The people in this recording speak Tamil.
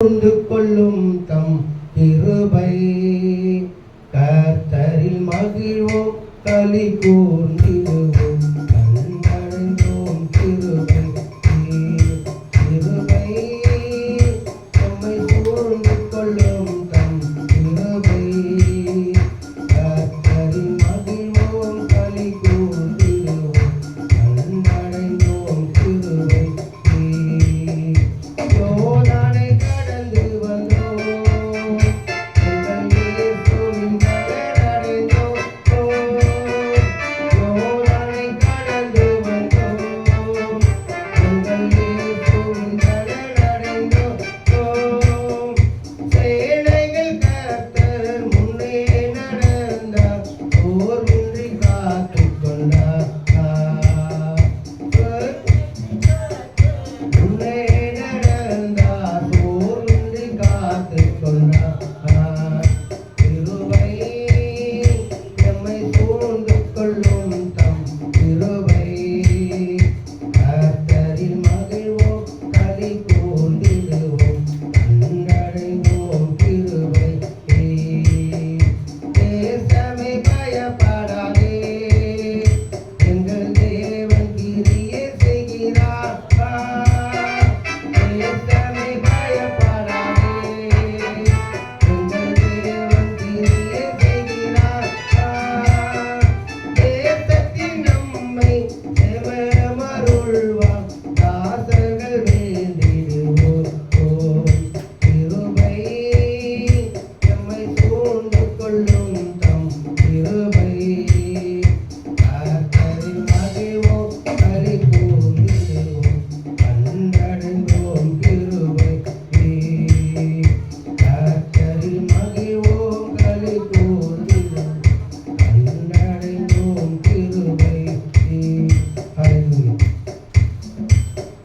கொண்டு கொள்ளும் தம் கிருபை. கர்த்தரில் மகிழ்வோம் கலி கூர்ந்து தேவ மருள்வா